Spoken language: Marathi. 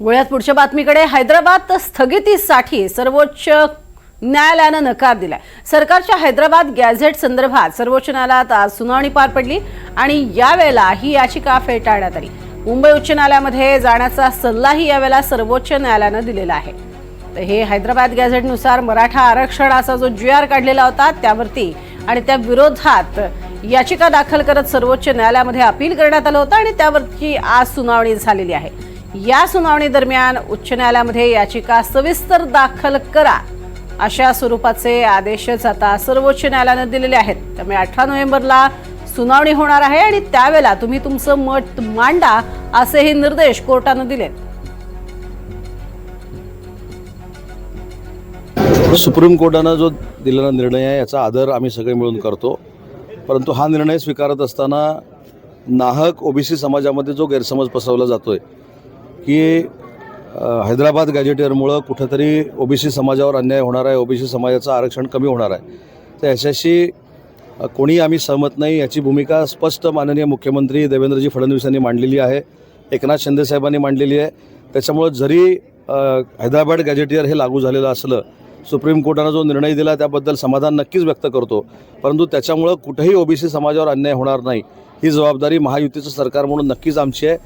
वळ्यात पुढच्या बातमीकडे. हैदराबाद स्थगितीसाठी सर्वोच्च न्यायालयानं नकार दिलाय. सरकारच्या हैदराबाद गॅझेट संदर्भात सर्वोच्च न्यायालयात आज सुनावणी पार पडली आणि यावेळेला ही याचिका फेटाळण्यात आली. मुंबई उच्च न्यायालयामध्ये जाण्याचा सल्लाही यावेळेला सर्वोच्च न्यायालयानं दिलेला आहे. तर हे हैदराबाद गॅझेटनुसार मराठा आरक्षणाचा जो जी आर काढलेला होता त्यावरती आणि त्या विरोधात याचिका दाखल करत सर्वोच्च न्यायालयामध्ये अपील करण्यात आलं होतं आणि त्यावरची आज सुनावणी झालेली आहे. या सुनावणी दरम्यान उच्च न्यायालयामध्ये याचिका सविस्तर दाखल करा अशा स्वरूपाचे आदेशच आता सर्वोच्च न्यायालयानं दिलेले आहेत. त्यामुळे अठरा नोव्हेंबरला सुनावणी होणार आहे आणि त्यावेळेला तुम्ही तुमचं मत मांडा असेही निर्देश कोर्टानं दिलेत. सुप्रीम कोर्टानं जो दिलेला निर्णय आहे याचा आदर आम्ही सगळे मिळून करतो. परंतु हा निर्णय स्वीकारत असताना नाहक ओबीसी समाजामध्ये जो गैरसमज पसरवला जातो आहे की हैदराबाद गॅजेटियरमुळं कुठंतरी ओबीसी समाजावर अन्याय होणार आहे ओबीसी समाजाचं आरक्षण कमी होणार आहे. तर याच्याशी कोणी आम्ही सहमत नाही याची भूमिका स्पष्ट माननीय मुख्यमंत्री देवेंद्रजी फडणवीस यांनी मांडलेली आहे एकनाथ शिंदे साहेबांनी मांडलेली आहे. त्याच्यामुळं जरी हैदराबाद गॅजेटियर हे लागू झालेलं असलं सुप्रीम कोर्टानं जो निर्णय दिला त्याबद्दल समाधान नक्कीच व्यक्त करतो परंतु त्याच्यामुळं कुठेही ओबीसी समाजावर अन्याय होणार नाही ही जबाबदारी महायुतीचं सरकार म्हणून नक्कीच आमची आहे.